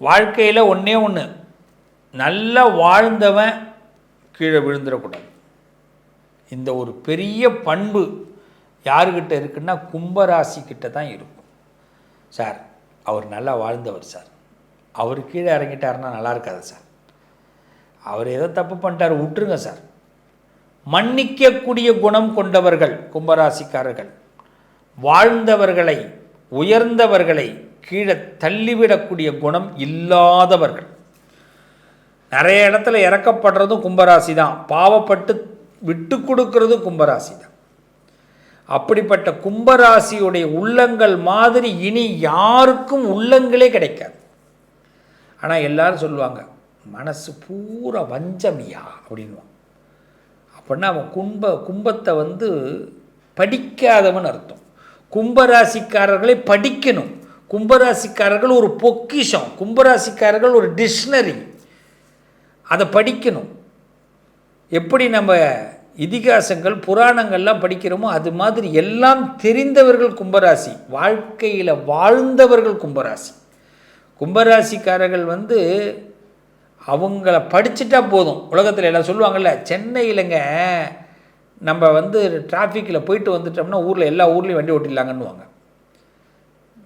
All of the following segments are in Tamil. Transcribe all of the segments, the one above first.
வாழ்க்கையில் ஒன்றே ஒன்று நல்லா வாழ்ந்தவன் கீழே விழுந்துடக்கூடாது. இந்த ஒரு பெரிய பண்பு யாருக்கிட்ட இருக்குன்னா கும்பராசிக்கிட்ட தான் இருக்கும். சார் அவர் நல்லா வாழ்ந்தவர் சார். அவர் கீழே இறங்கிட்டாருன்னா நல்லா இருக்காது சார். அவர் ஏதோ தப்பு பண்ணிட்டார் விட்டுருங்க சார். மன்னிக்கக்கூடிய குணம் கொண்டவர்கள் கும்பராசிக்காரர்கள். வாழ்ந்தவர்களை உயர்ந்தவர்களை கீழே தள்ளிவிடக்கூடிய குணம் இல்லாதவர்கள். நிறைய இடத்துல இறக்கப்படுறதும் கும்பராசி தான் பாவப்பட்டு விட்டு கொடுக்கறதும் கும்பராசி தான் அப்படிப்பட்ட கும்பராசியுடைய உள்ளங்கள் மாதிரி இனி யாருக்கும் உள்ளங்களே கிடைக்காது. ஆனால் எல்லாரும் சொல்லுவாங்க மனசு பூரா வஞ்சமியா அப்படின்வான் அப்படின்னா அவன் கும்ப கும்பத்தை வந்து படிக்காதவன் அர்த்தம். கும்பராசிக்காரர்களை படிக்கணும். கும்பராசிக்காரர்கள் ஒரு பொக்கிஷம் கும்பராசிக்காரர்கள் ஒரு டிக்ஷனரி அதை படிக்கணும். எப்படி நம்ம இதிகாசங்கள் புராணங்கள்லாம் படிக்கிறோமோ அது மாதிரி எல்லாம் தெரிந்தவர்கள் கும்பராசி வாழ்க்கையில் வாழ்ந்தவர்கள் கும்பராசி. கும்பராசிக்காரர்கள் வந்து அவங்கள படிச்சுட்டா போதும். உலகத்தில் எல்லாம் சொல்லுவாங்கள்ல சென்னையிலங்க நம்ம வந்து டிராஃபிக்கில் போயிட்டு வந்துட்டோம்னா ஊரில் எல்லா ஊர்லேயும் வண்டி ஓட்டிடலாங்கன்னுவாங்க.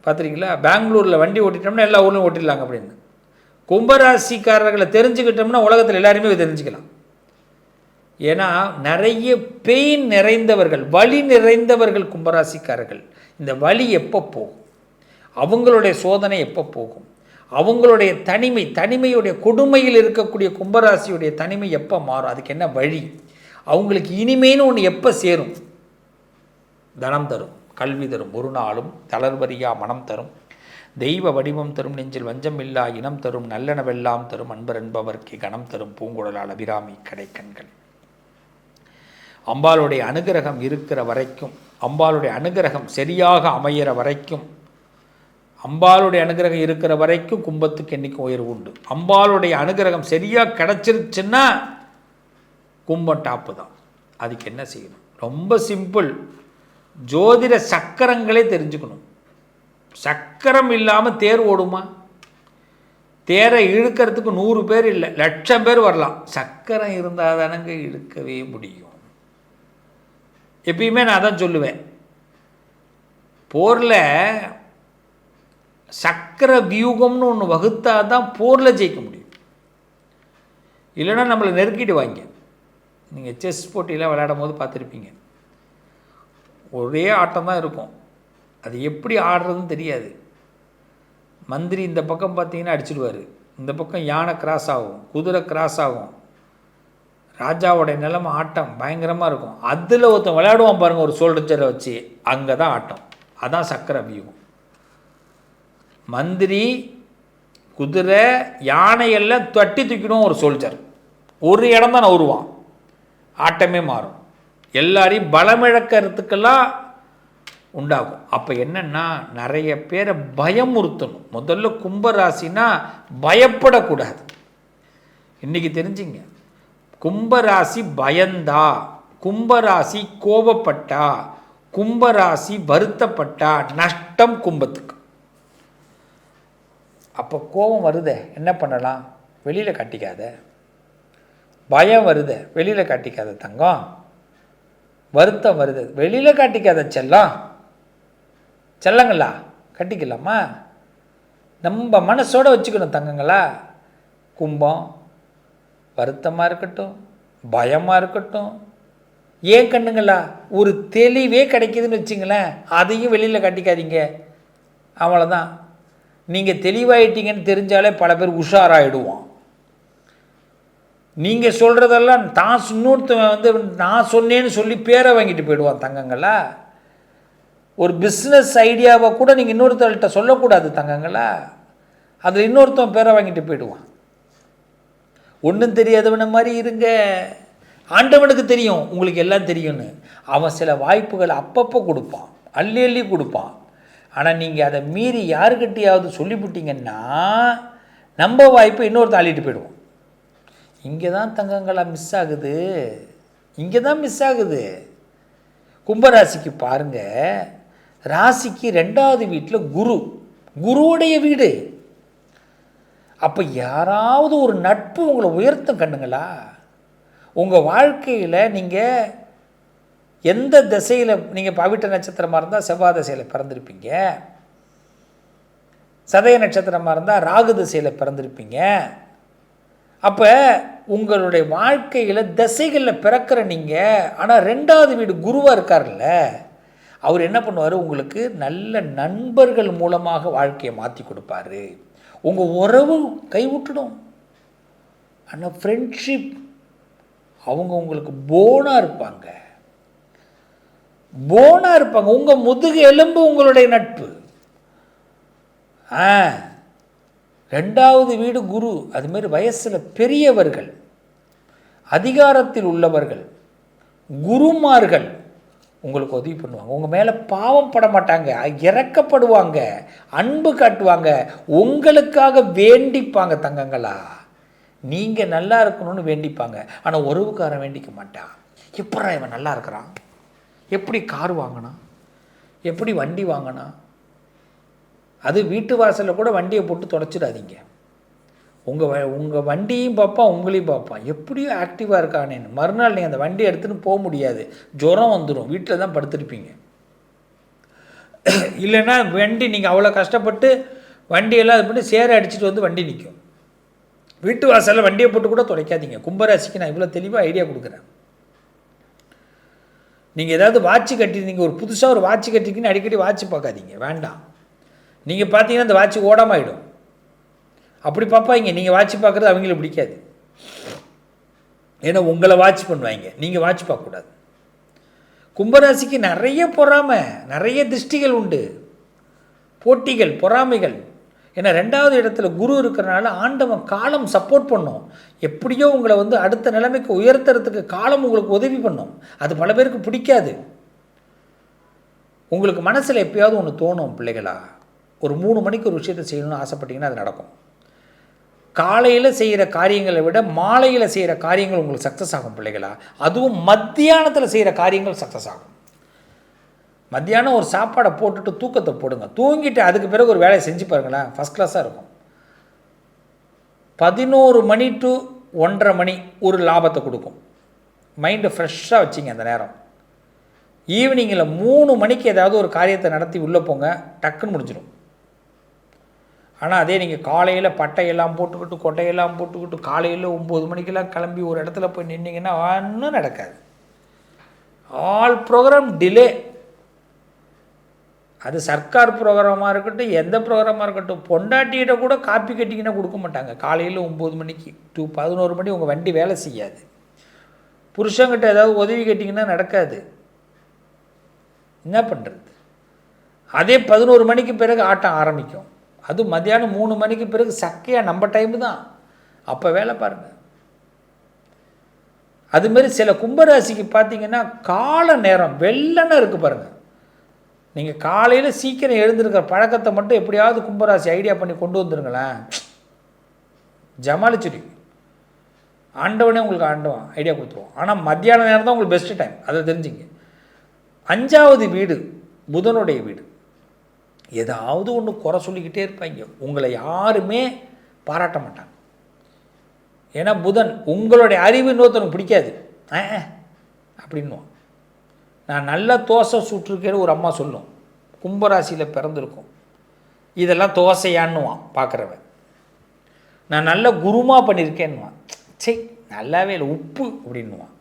பார்த்துருக்கீங்களா பெங்களூரில் வண்டி ஓட்டிட்டோம்னா எல்லா ஊர்லேயும் ஓட்டிடலாங்க அப்படின்னு. கும்பராசிக்காரர்களை தெரிஞ்சுக்கிட்டோம்னா உலகத்தில் எல்லாருமே தெரிஞ்சுக்கலாம். ஏன்னா நிறைய பெயின் நிறைந்தவர்கள் வலி நிறைந்தவர்கள் கும்பராசிக்காரர்கள். இந்த வலி எப்போ போகும்? அவங்களுடைய சோதனை எப்போ போகும்? அவங்களுடைய தனிமை தனிமையுடைய கொடுமையில் இருக்கக்கூடிய கும்பராசியுடைய தனிமை எப்போ மாறும்? அதுக்கு என்ன வழி? அவங்களுக்கு இனிமேன்னு ஒன்று எப்போ சேரும்? தனம் தரும். கல்வி தரும் ஒரு நாளும் தளர்வரியா மனம் தரும். தெய்வ வடிவம் தரும் நெஞ்சில் வஞ்சம் இல்லா இனம் தரும். நல்லனவெல்லாம் தரும் அன்பர் என்பவர்க்கு கணம் தரும் பூங்குழலால் அபிராமி கடைக்கண்கள். அம்பாளுடைய அனுகிரகம் இருக்கிற வரைக்கும் அம்பாளுடைய அனுகிரகம் சரியாக அமையிற வரைக்கும் அம்பாளுடைய அனுகிரகம் இருக்கிற வரைக்கும் கும்பத்துக்கு என்றைக்கும் உயர்வு உண்டு. அம்பாளுடைய அனுகிரகம் சரியாக கிடச்சிருச்சுன்னா கும்பம் டாப்பு தான். அதுக்கு என்ன செய்யணும்? ரொம்ப சிம்பிள் ஜோதிட சக்கரங்களே தெரிஞ்சுக்கணும். சக்கரம் இல்லாமல் தேர் ஓடுமா? தேரை இழுக்கிறதுக்கு நூறு பேர் இல்லை லட்சம் பேர் வரலாம். சக்கரம் இருந்தால் தானங்க இழுக்கவே முடியும். எப்பயுமே நான் அதான் சொல்லுவேன். போரில் சக்கர வியூகம்னு ஒன்று வகுத்தா தான் போரில் ஜெயிக்க முடியும். இல்லைன்னா நம்மளை நெருக்கிட்டு வாங்க. நீங்கள் செஸ் போட்டியெல்லாம் விளையாடும் போது பார்த்துருப்பீங்க. ஒரே ஆட்டம் தான் இருக்கும். அது எப்படி ஆடுறதுன்னு தெரியாது. மந்திரி இந்த பக்கம் பார்த்தீங்கன்னா அடிச்சிடுவார். இந்த பக்கம் யானை கிராஸ் ஆகும் குதிரை கிராஸ் ஆகும். ராஜாவோடைய நிலைமை ஆட்டம் பயங்கரமாக இருக்கும். அதில் ஒருத்தன் விளையாடுவான் பாருங்கள் ஒரு சோல்டரை வச்சு. அங்கே தான் ஆட்டம். அதான் சக்கரை வியூகம் மந்திரி குதிரை யானையெல்லாம் தட்டி தூக்கிடும் ஒரு சோல்ஜர் ஒரு இடம் தான் நவுருவான் ஆட்டமே மாறும். எல்லாரையும் பலமிழக்கிறதுக்கெல்லாம் உண்டாகும். அப்போ என்னென்னா நிறைய பேரை பயமுறுத்தணும். முதல்ல கும்பராசினா பயப்படக்கூடாது. இன்றைக்கி தெரிஞ்சுங்க. கும்பராசி பயந்தா கும்பராசி கோபப்பட்டா கும்பராசி வருத்தப்பட்டா நஷ்டம் கும்பத்துக்கு. அப்போ கோபம் வருதே என்ன பண்ணலாம்? வெளியில் கட்டிக்காத. பயம் வருதே வெளியில் காட்டிக்காத தங்கம். வருத்தம் வருது. வெளியில் காட்டிக்காத செல்லம். செல்லங்களா? கட்டிக்கலாமா? நம்ம மனசோட வச்சுக்கணும் தங்கங்களா? கும்பம் வருத்தமாக இருக்கட்டும் பயமாக இருக்கட்டும். ஏன் கண்ணுங்களா? ஒரு தெளிவே கிடைக்குதுன்னு வச்சுங்களேன் அதையும் வெளியில் காட்டிக்காதீங்க. அவ்வளோதான் நீங்கள் தெளிவாயிட்டீங்கன்னு தெரிஞ்சாலே பல பேர் உஷாராயிடுவோம் நீங்கள் சொல்கிறதெல்லாம் தான் இன்னொருத்தவன் வந்து நான் சொன்னேன்னு சொல்லி பேரை வாங்கிட்டு போயிடுவான் தங்கங்களா? ஒரு பிஸ்னஸ் ஐடியாவை கூட நீங்கள் இன்னொருத்தர்கிட்ட சொல்லக்கூடாது தங்கங்களா? அதில் இன்னொருத்தன் பேரை வாங்கிட்டு போயிடுவான். ஒன்றும் தெரியாதவன மாதிரி இருங்க. ஆண்டவனுக்கு தெரியும் உங்களுக்கு எல்லாம் தெரியும்னு. அவன் சில வாய்ப்புகள் அப்பப்போ கொடுப்பான் அள்ளி அள்ளி கொடுப்பான். ஆனால் நீங்கள் அதை மீறி யாருக்கிட்டையாவது சொல்லிவிட்டீங்கன்னா நம்ம வாய்ப்பை இன்னொருத்தன் அள்ளிட்டு போயிடுவோம் இங்கே தான் தங்கங்களாக மிஸ் ஆகுது. இங்கே தான் மிஸ் ஆகுது. கும்பராசிக்கு பாருங்கள் ராசிக்கு ரெண்டாவது வீட்டில் குரு. குருவுடைய வீடு. அப்போ யாராவது ஒரு நட்பு உங்களை உயர்த்தும் கண்ணுங்களா? உங்கள் வாழ்க்கையில் நீங்கள் எந்த திசையில் நீங்கள் பவிட்ட நட்சத்திரமாக இருந்தால் செவ்வாய் திசையில் பிறந்திருப்பீங்க. சதய நட்சத்திரமாக இருந்தால் ராகு திசையில் பிறந்திருப்பீங்க. அப்போ உங்களுடைய வாழ்க்கையில் திசைகளில் பிறக்கிற நீங்கள் ஆனால் ரெண்டாவது வீடு குருவாக இருக்கார்ல அவர் என்ன பண்ணுவார்? உங்களுக்கு நல்ல நண்பர்கள் மூலமாக வாழ்க்கையை மாற்றி கொடுப்பாரு. உங்கள் உறவு கைவிட்டுடும். ஆனால் ஃப்ரெண்ட்ஷிப் அவங்க உங்களுக்கு போனாக இருப்பாங்க. போனாக இருப்பாங்க. உங்கள் முதுகு எலும்பு உங்களுடைய நட்பு. ஆ ரெண்டாவது வீடு குரு அதுமாரி வயசில் பெரியவர்கள் அதிகாரத்தில் உள்ளவர்கள் குருமார்கள் உங்களுக்கு உதவி பண்ணுவாங்க. உங்கள் மேலே பாவம் பட மாட்டாங்க இறக்கப்படுவாங்க அன்பு காட்டுவாங்க உங்களுக்காக வேண்டிப்பாங்க தங்கங்களா. நீங்கள் நல்லா இருக்கணும்னு வேண்டிப்பாங்க. ஆனால் உறவுக்காரன் வேண்டிக்க மாட்டான். எப்படா இவன் நல்லா இருக்கிறான்? எப்படி கார் வாங்கினான்? எப்படி வண்டி வாங்கினான்? அது வீட்டு வாசலில் கூட வண்டியை போட்டு தொடச்சிடாதீங்க உங்கள் வ உங்கள் வண்டியும் பார்ப்பான் உங்களையும் பார்ப்பான் எப்படியோ ஆக்டிவாக இருக்கானேன்னு மறுநாள் நீங்கள் அந்த வண்டியை எடுத்துன்னு போக முடியாது. ஜுரம் வந்துடும் வீட்டில் தான் படுத்திருப்பீங்க. இல்லைன்னா வண்டி நீங்கள் அவ்வளோ கஷ்டப்பட்டு வண்டியெல்லாம் இது பண்ணி சேர அடிச்சுட்டு வந்து வண்டி நிற்கும் வீட்டு வாசலில் வண்டியை போட்டு கூட துடைக்காதீங்க கும்பராசிக்கு நான் இவ்வளோ தெளிவாக ஐடியா கொடுக்குறேன். நீங்கள் ஏதாவது வாட்ச் கட்டியிருந்தீங்க ஒரு புதுசாக ஒரு வாட்ச் கட்டிருக்கீங்கன்னு அடிக்கடி வாட்ச் பார்க்காதீங்க. வேண்டாம். நீங்கள் பார்த்தீங்கன்னா அந்த வாட்ச் ஓடாமாயிடும். அப்படி பார்ப்பாங்க. நீங்கள் வாட்ச் பார்க்குறது அவங்களுக்கு பிடிக்காது. ஏன்னா உங்களை வாட்ச் பண்ணுவாங்க. நீங்கள் வாட்ச் பார்க்கக்கூடாது. கும்பராசிக்கு நிறைய பொறாமை நிறைய திருஷ்டிகள் உண்டு. போட்டிகள் பொறாமைகள். ஏன்னா ரெண்டாவது இடத்துல குரு இருக்கிறனால ஆண்டவன் காலம் சப்போர்ட் பண்ணும். எப்படியோ உங்களை வந்து அடுத்த நிலைமைக்கு உயர்த்துறதுக்கு காலம் உங்களுக்கு உதவி பண்ணும். அது பல பேருக்கு பிடிக்காது. உங்களுக்கு மனசில் எப்பயாவது ஒன்று தோணும் பிள்ளைகளா? ஒரு மூணு மணிக்கு ஒரு விஷயத்தை செய்யணும்னு ஆசைப்பட்டீங்கன்னா அது நடக்கும். காலையில் செய்கிற காரியங்களை விட மாலையில் செய்கிற காரியங்கள் உங்களுக்கு சக்ஸஸ் ஆகும் பிள்ளைகளா? அதுவும் மத்தியானத்தில் செய்கிற காரியங்கள் சக்ஸஸ் ஆகும். மத்தியானம் ஒரு சாப்பாடை போட்டுட்டு தூக்கத்தை போடுங்க. தூங்கிட்டு அதுக்கு பிறகு ஒரு வேலையை செஞ்சு பாருங்களேன் ஃபஸ்ட் கிளாஸாக இருக்கும். பதினோரு மணி டு ஒன்றரை மணி ஒரு லாபத்தை கொடுக்கும். மைண்டு ஃப்ரெஷ்ஷாக வச்சிங்க அந்த நேரம். ஈவினிங்கில் மூணு மணிக்கு ஏதாவது ஒரு காரியத்தை நடத்தி உள்ளே போங்க டக்குன்னு முடிஞ்சிடும் ஆனால் அதே நீங்கள் காலையில் பட்டையெல்லாம் போட்டுக்கிட்டு கொட்டையெல்லாம் போட்டுக்கிட்டு காலையில் ஒம்பது மணிக்கெல்லாம் கிளம்பி ஒரு இடத்துல போய் நின்னீங்கன்னா ஒன்றும் நடக்காது. ஆல் ப்ரோக்ராம் டிலே அது சர்க்கார் ப்ரோக்ராமாக இருக்கட்டும் எந்த ப்ரோக்ராமாக இருக்கட்டும் பொண்டாட்டிகிட்ட கூட காப்பி கட்டிங்கன்னா கொடுக்க மாட்டாங்க. காலையில் ஒம்பது மணிக்கு டூ பதினோரு மணி உங்கள் வண்டி வேலை செய்யாது. புருஷங்கிட்ட ஏதாவது உதவி கேட்டிங்கன்னா நடக்காது. என்ன பண்ணுறது அதே பதினோரு மணிக்கு பிறகு ஆட்டம் ஆரம்பிக்கும். அது மத்தியானம் மூணு மணிக்கு பிறகு சக்கையாக நம்ம டைமு தான். அப்போ வேலை பாருங்கள் அதுமாரி சில கும்பராசிக்கு பார்த்தீங்கன்னா கால நேரம் வெள்ளனை இருக்குது பாருங்கள் நீங்கள் காலையில் சீக்கிரம் எழுந்திருக்கிற பழக்கத்தை மட்டும் எப்படியாவது கும்பராசி ஐடியா பண்ணி கொண்டு வந்துருங்களேன். ஜமாலிச்சுடி. ஆண்டவனே உங்களுக்கு ஆண்டவன் ஐடியா கொடுத்துருவோம் ஆனால் மத்தியான நேரம் தான் உங்களுக்கு பெஸ்ட்டு டைம் அதை தெரிஞ்சுங்க. அஞ்சாவது வீடு புதனுடைய வீடு. ஏதாவது ஒன்று குறை சொல்லிக்கிட்டே இருப்பாங்க. உங்களை யாருமே பாராட்ட மாட்டாங்க. ஏன்னா புதன் உங்களுடைய அறிவு இன்னொருத்தனுக்கு பிடிக்காது. அப்படின்னுவான். நான் நல்ல தோசை சுட்டிருக்கேன்னு ஒரு அம்மா சொல்லும். கும்பராசியில் பிறந்திருக்கும். இதெல்லாம் தோசையான்னுவான் பார்க்குறவன். நான் நல்ல குருமா பண்ணியிருக்கேன்னுவான் சரி நல்லாவே இல்லை உப்பு அப்படின்னுவான்.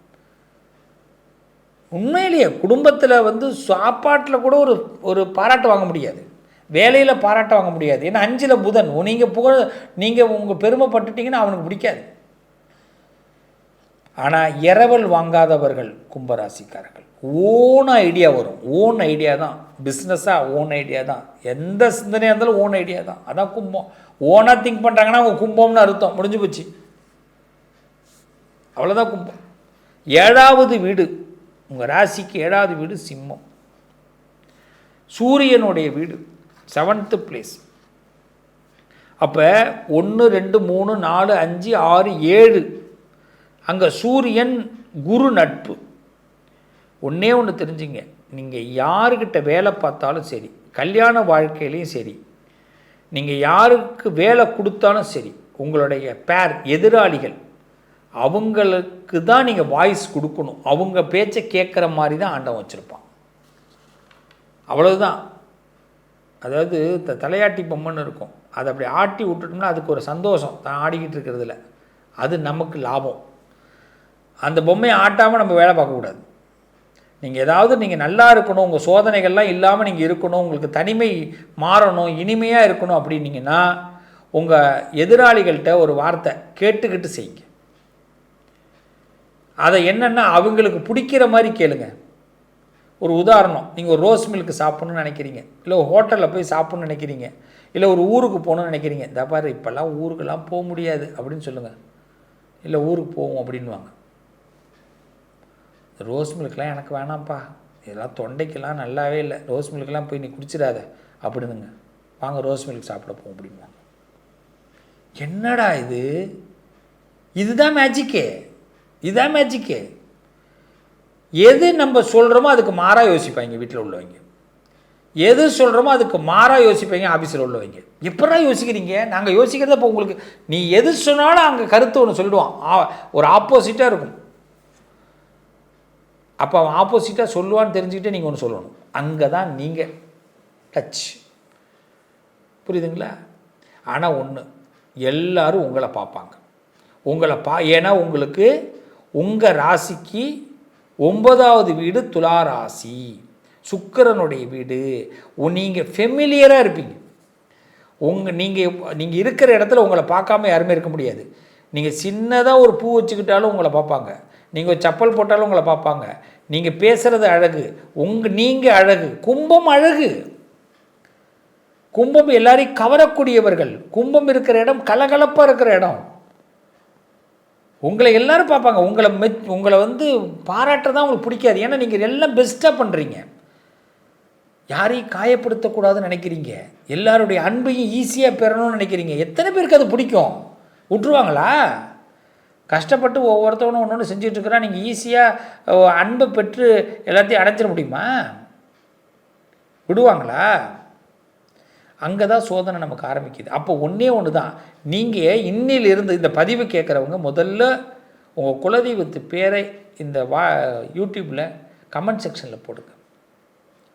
உண்மையிலேயே குடும்பத்தில் வந்து சாப்பாட்டில் கூட ஒரு ஒரு பாராட்டு வாங்க முடியாது. வேலையில் பாராட்ட வாங்க முடியாது. ஏன்னா அஞ்சில் புதன். நீங்கள் புகழ் நீங்கள் உங்கள் பெருமைப்பட்டுட்டிங்கன்னா அவனுக்கு பிடிக்காது. ஆனால் இரவல் வாங்காதவர்கள் கும்பராசிக்காரர்கள். ஓன் ஐடியா வரும். ஓன் ஐடியா தான். பிஸ்னஸாக ஓன் ஐடியா தான். எந்த சிந்தனையாக இருந்தாலும் ஓன் ஐடியா தான். அதான் கும்பம். ஓனாக திங்க் பண்ணுறாங்கன்னா அவங்க கும்பம்னு அர்த்தம். முடிஞ்சு போச்சு. அவ்வளோதான் கும்பம். ஏழாவது வீடு. உங்கள் ராசிக்கு ஏழாவது வீடு சிம்மம். சூரியனுடைய வீடு. செவன்த்து பிளேஸ் அப்போ ஒன்று ரெண்டு மூணு நாலு அஞ்சு ஆறு ஏழு. அங்கே சூரியன் குரு நட்பு. ஒன்றே ஒன்று தெரிஞ்சுங்க. நீங்கள் யாருக்கிட்ட வேலை பார்த்தாலும் சரி கல்யாண வாழ்க்கையிலையும் சரி நீங்கள் யாருக்கு வேலை கொடுத்தாலும் சரி உங்களுடைய பேர் எதிராளிகள் அவங்களுக்கு தான் நீங்கள் வாய்ஸ் கொடுக்கணும். அவங்க பேச்சை கேட்குற மாதிரி தான் ஆண்டவன் வச்சுருப்பான். அவ்வளவுதான். அதாவது த தலையாட்டி பொம்மைன்னு இருக்கும். அதை அப்படி ஆட்டி விட்டுட்டோம்னா அதுக்கு ஒரு சந்தோஷம். தான் ஆடிக்கிட்டு இருக்கிறதுல. அது நமக்கு லாபம். அந்த பொம்மையை ஆட்டாமல் நம்ம வேலை பார்க்கக்கூடாது நீங்கள் ஏதாவது நீங்கள் நல்லா இருக்கணும் உங்கள் சோதனைகள்லாம் இல்லாமல் நீங்கள் இருக்கணும் உங்களுக்கு தனிமை மாறணும் இனிமையாக இருக்கணும் அப்படின்னீங்கன்னா உங்கள் எதிராளிகள்கிட்ட ஒரு வார்த்தை கேட்டுக்கிட்டு செய்யுங்க. அதை என்னென்னா அவங்களுக்கு பிடிக்கிற மாதிரி கேளுங்கள் ஒரு உதாரணம் நீங்கள் ஒரு ரோஸ் மில்க் சாப்பிட்ணுன்னு நினைக்கிறீங்க இல்லை ஒரு ஹோட்டலில் போய் சாப்பிட்ணுன்னு நினைக்கிறீங்க இல்லை ஒரு ஊருக்கு போகணுன்னு நினைக்கிறீங்க இந்த பாரு இப்போல்லாம் ஊருக்கெல்லாம் போக முடியாது அப்படின்னு சொல்லுங்கள் இல்லை ஊருக்கு போவோம் அப்படின்வாங்க ரோஸ் மில்க்லாம் எனக்கு வேணாம்ப்பா இதெல்லாம் தொண்டைக்கெல்லாம் நல்லாவே இல்லை ரோஸ் மில்க்லாம் போய் நீ குடிச்சிடாத அப்படின்னுங்க. வாங்க ரோஸ் மில்க் சாப்பிட போவோம் அப்படின்வாங்க என்னடா இது? இதுதான் மேஜிக்கே இதுதான் மேஜிக்கே எது நம்ம சொல்கிறோமோ அதுக்கு மாறாக யோசிப்பாங்க வீட்டில் உள்ளவங்க. எது சொல்கிறோமோ அதுக்கு மாறாக யோசிப்பீங்க ஆஃபீஸில் உள்ளவங்க. எப்படா யோசிக்கிறீங்க? நாங்கள் யோசிக்கிறத இப்போ உங்களுக்கு நீ எது சொன்னாலும் அங்கே கருத்து ஒன்று சொல்லிடுவான். ஆ- ஒரு ஆப்போசிட்டாக இருக்கும். அப்போ அவன் ஆப்போசிட்டாக சொல்லுவான்னு தெரிஞ்சுக்கிட்டே நீங்கள் ஒன்று சொல்லணும். அங்கே தான் நீங்கள் டச் புரியுதுங்களா? ஆனால் ஒன்று எல்லாரும் உங்களை பார்ப்பாங்க. உங்களை பா ஏன்னா உங்களுக்கு உங்கள் ராசிக்கு ஒன்பதாவது வீடு துளாராசி. சுக்கரனுடைய சுக்கிரனுடைய வீடு நீங்கள் ஃபெமிலியராக இருப்பீங்க. உங்கள் நீங்கள் நீங்கள் இருக்கிற இடத்துல உங்களை பார்க்காம யாருமே இருக்க முடியாது. நீங்கள் சின்னதாக ஒரு பூ வச்சுக்கிட்டாலும் உங்களை பார்ப்பாங்க. நீங்கள் செப்பல் போட்டாலும் உங்களை பார்ப்பாங்க. நீங்கள் பேசுகிறது அழகு. உங்கள் நீங்கள் அழகு. கும்பம் அழகு. கும்பம் எல்லாரையும் கவரக்கூடியவர்கள். கும்பம் இருக்கிற இடம் கலகலப்பாக இருக்கிற இடம். உங்களை எல்லாரும் பார்ப்பாங்க. உங்களை மெச் உங்களை வந்து பாராட்டுறதான் உங்களுக்கு பிடிக்காது. ஏன்னா நீங்கள் எல்லாம் பெஸ்ட்டாக பண்ணுறீங்க யாரையும் காயப்படுத்தக்கூடாதுன்னு நினைக்கிறீங்க. எல்லாருடைய அன்பையும் ஈஸியாக பெறணும்னு நினைக்கிறீங்க. எத்தனை பேருக்கு அது பிடிக்கும்? விட்ருவாங்களா கஷ்டப்பட்டு ஒவ்வொருத்தவனும் ஒன்று ஒன்று செஞ்சுட்டு நீங்கள் ஈஸியாக அன்பை பெற்று எல்லாத்தையும் அடைச்சிட முடியுமா? விடுவாங்களா? அங்கே தான் சோதனை நமக்கு ஆரம்பிக்குது. அப்போ ஒன்றே ஒன்று தான் நீங்கள் இன்னிலிருந்து இந்த பதிவு கேட்குறவங்க முதல்ல உங்கள் குலதெய்வத்து பேரை இந்த வா யூடியூப்பில் கமெண்ட் செக்ஷனில் போடுங்க.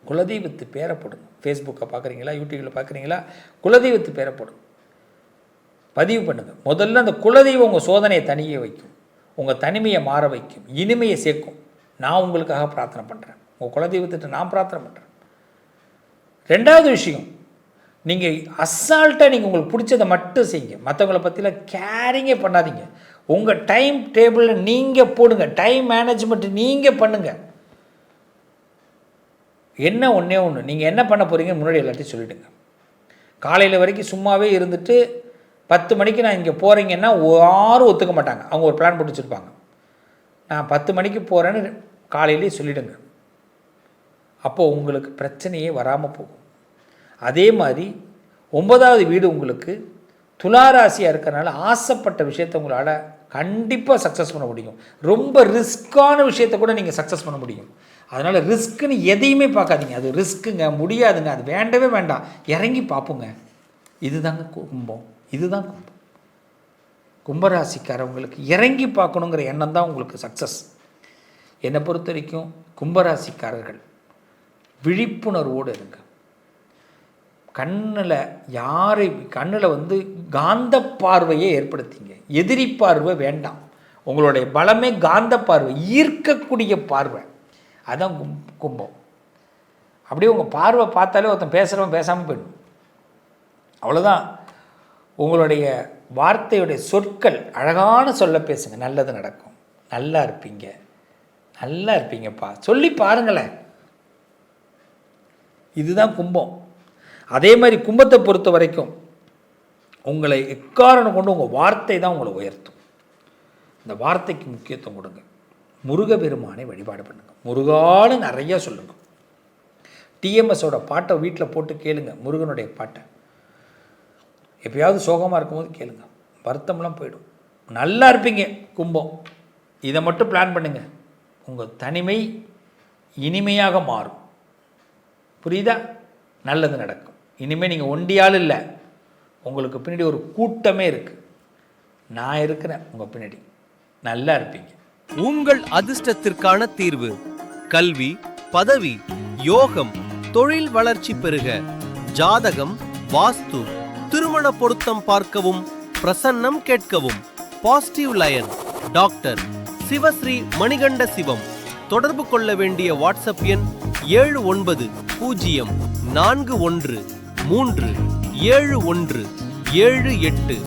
குலதெய்வத்து பேரை போடுங்க. ஃபேஸ்புக்கை பார்க்குறீங்களா யூடியூப்பில் பார்க்குறீங்களா குலதெய்வத்து பேரை போடுங்க. பதிவு பண்ணுங்கள் முதல்ல அந்த குலதெய்வம் உங்கள் சோதனையை தனியே வைக்கும். உங்கள் தனிமையை மாற வைக்கும். இனிமையை சேர்க்கும். நான் உங்களுக்காக பிரார்த்தனை பண்ணுறேன் உங்கள் குலதெய்வத்திட்ட நான் பிரார்த்தனை பண்ணுறேன் ரெண்டாவது விஷயம். நீங்கள் அசால்ட்டாக நீங்கள் உங்களுக்கு பிடிச்சதை மட்டும் செய்யுங்க. மற்றவங்கள பற்றிலாம் கேரிங்கே பண்ணாதீங்க. உங்கள் டைம் டேபிளில் நீங்கள் போடுங்க. டைம் மேனேஜ்மெண்ட் நீங்கள் பண்ணுங்கள் என்ன ஒன்றே ஒன்று நீங்கள் என்ன பண்ண போகிறீங்கன்னு முன்னாடி எல்லாத்தையும் சொல்லிவிடுங்க காலையில் வரைக்கும் சும்மாவே இருந்துட்டு பத்து மணிக்கு நான் இங்கே போகிறீங்கன்னா யாரும் ஒத்துக்க மாட்டாங்க. அவங்க ஒரு பிளான் போட்டு வச்சுருப்பாங்க நான் பத்து மணிக்கு போகிறேன்னு காலையிலே சொல்லிவிடுங்க அப்போது உங்களுக்கு பிரச்சனையே வராமல் போகும். அதே மாதிரி ஒன்பதாவது வீடு உங்களுக்கு துளாராசியாக இருக்கிறனால ஆசைப்பட்ட விஷயத்தை உங்களால் கண்டிப்பாக சக்ஸஸ் பண்ண முடியும். ரொம்ப ரிஸ்க்கான விஷயத்தை கூட நீங்கள் சக்ஸஸ் பண்ண முடியும். அதனால் ரிஸ்க்குன்னு எதையுமே பார்க்காதீங்க. அது ரிஸ்க்குங்க முடியாதுங்க. அது வேண்டவே வேண்டாம். இறங்கி பார்ப்போங்க. இதுதாங்க கும்பம். இதுதான் கும்பம். கும்பராசிக்காரவங்களுக்கு இறங்கி பார்க்கணுங்கிற எண்ணம் தான் உங்களுக்கு சக்ஸஸ் என்னை பொறுத்த வரைக்கும் கும்பராசிக்காரர்கள் விழிப்புணர்வோடு இருங்க. கண்ணில் யாரை கண்ணில் வந்து காந்த பார்வையை ஏற்படுத்திங்க. எதிரி பார்வை வேண்டாம். உங்களுடைய பலமே காந்த பார்வை ஈர்க்கக்கூடிய பார்வை. அதுதான் கும் கும்பம். அப்படியே உங்கள் பார்வை பார்த்தாலே ஒருத்தன் பேசுகிறவன் பேசாமல் போயிடும். அவ்வளோதான் உங்களுடைய வார்த்தையுடைய சொற்கள் அழகான சொல்ல பேசுங்க. நல்லது நடக்கும். நல்லா இருப்பீங்க. நல்லா இருப்பீங்கப்பா. சொல்லி பாருங்களேன். இதுதான் கும்பம். அதே மாதிரி கும்பத்தை பொறுத்த வரைக்கும் உங்களை எக்காரணம் கொண்டு உங்கள் வார்த்தை தான் உங்களை உயர்த்தும். இந்த வார்த்தைக்கு முக்கியத்துவம் கொடுங்க. முருக பெருமானை வழிபாடு பண்ணுங்க. முருகான்னு நிறைய சொல்லுங்க. டிஎம்எஸோட பாட்டை வீட்டில் போட்டு கேளுங்க. முருகனுடைய பாட்டை. எப்பயாவது சோகமாக இருக்கும்போது கேளுங்க. வருத்தம்லாம் போயிடும். நல்லா இருப்பீங்க கும்பம். இதை மட்டும் பிளான் பண்ணுங்க. உங்கள் தனிமை இனிமையாக மாறும். புரியுதா? நல்லது நடக்கும். இனிமேல் நீங்கள் ஒண்டியால் இல்லை. உங்களுக்கு பின்னாடி ஒரு கூட்டமே இருக்குது நான் இருக்கிறேன் உங்கள் பின்னாடி. நல்லா இருப்பீங்க. உங்கள் அதிர்ஷ்டத்திற்கான தீர்வு கல்வி பதவி யோகம் தொழில் வளர்ச்சி பெருக ஜாதகம் வாஸ்து திருமண பொருத்தம் பார்க்கவும் பிரசன்னம் கேட்கவும் positive lion doctor Sivasri Manikanda Sivam. தொடர்பு கொள்ள வேண்டிய வாட்ஸ்அப் எண் ஏழு ஒன்பது பூஜ்ஜியம் நான்கு ஒன்று. மூன்று ஏழு ஒன்று ஏழு எட்டு.